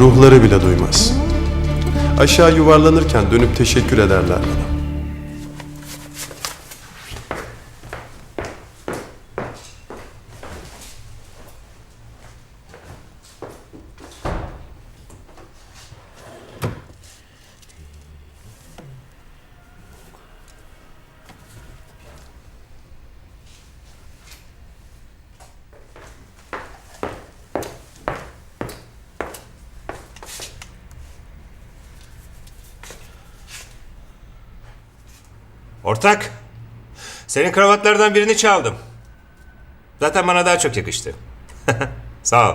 Ruhları bile duymaz. Aşağı yuvarlanırken dönüp teşekkür ederler bana. Ortak. Senin kravatlardan birini çaldım. Zaten bana daha çok yakıştı. Sağ ol.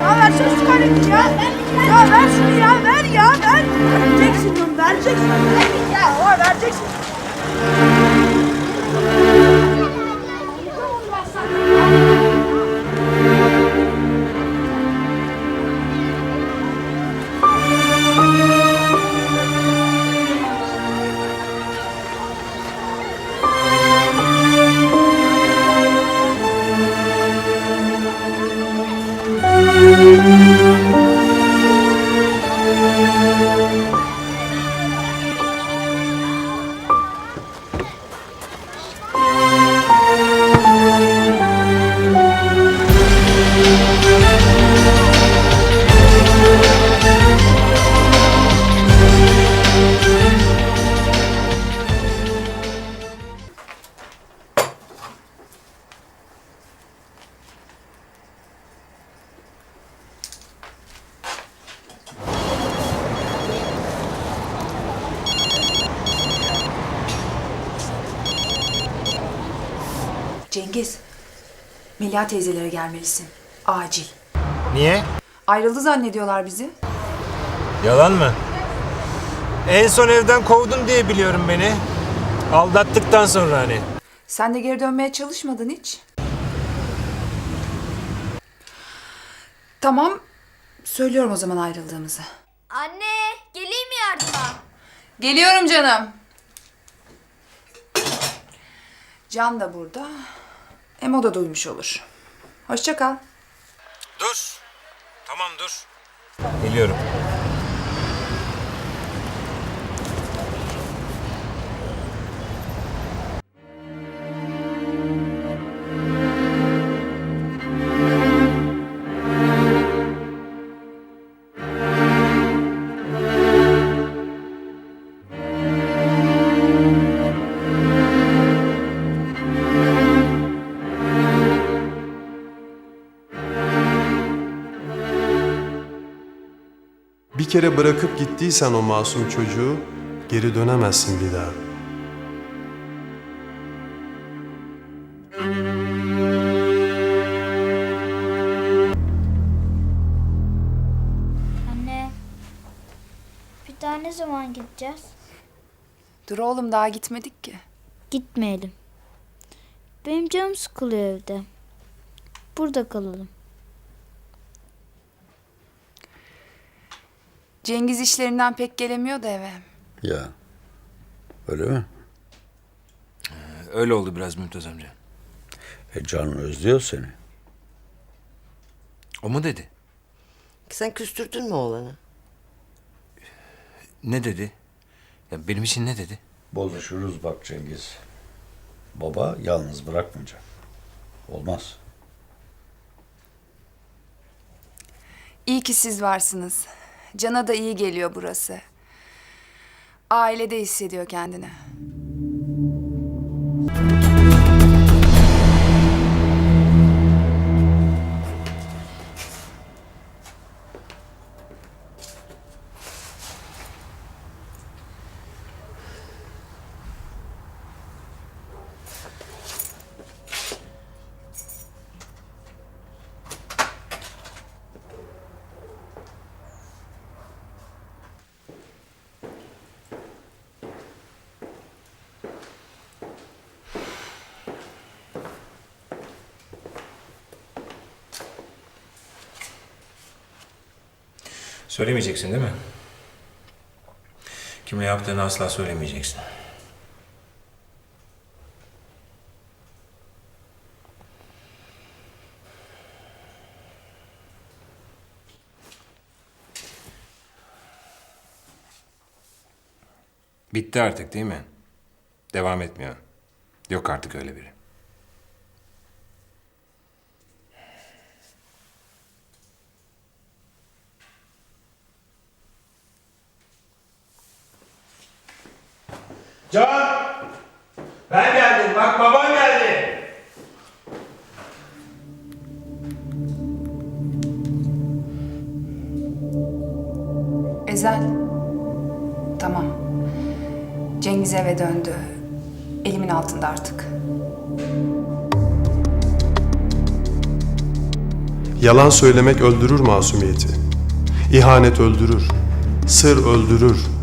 Ya versene şu kalemi ya. Ya ver şunu ya ver ya ver. Vereceksin lan vereceksin. Ya var vereceksin. Cengiz, Melia teyzelere gelmelisin. Acil. Niye? Ayrıldı zannediyorlar bizi. Yalan mı? En son evden kovdun diye biliyorum beni. Aldattıktan sonra hani. Sen de geri dönmeye çalışmadın hiç. Tamam, söylüyorum o zaman ayrıldığımızı. Anne, geleyim mi yardıma? Geliyorum canım. Can da burada. Hem o da duymuş olur. Hoşça kal. Dur. Tamam dur. Geliyorum. Kere bırakıp gittiysen o masum çocuğu geri dönemezsin bir daha. Anne, bir daha ne zaman gideceğiz? Dur oğlum daha gitmedik ki. Gitmeyelim. Benim canım sıkılıyor evde. Burada kalalım. Cengiz işlerinden pek gelemiyor da eve. Ya. Öyle mi? Öyle oldu biraz Mümtaz amca. E Can özlüyor seni. O mu dedi? Sen küstürdün mü oğlanı? Ne dedi? Ya benim için ne dedi? Bozuşuruz bak Cengiz. Baba yalnız bırakmayacak. Olmaz. İyi ki siz varsınız. Can'a da iyi geliyor burası. Ailede hissediyor kendini. Söylemeyeceksin değil mi? Kimle yaptığını asla söylemeyeceksin. Bitti artık değil mi? Devam etmiyor. Yok artık öyle biri. Can! Ben geldim. Bak baban geldi. Ezel. Tamam. Cengiz eve döndü. Elimin altında artık. Yalan söylemek öldürür masumiyeti. İhanet öldürür. Sır öldürür.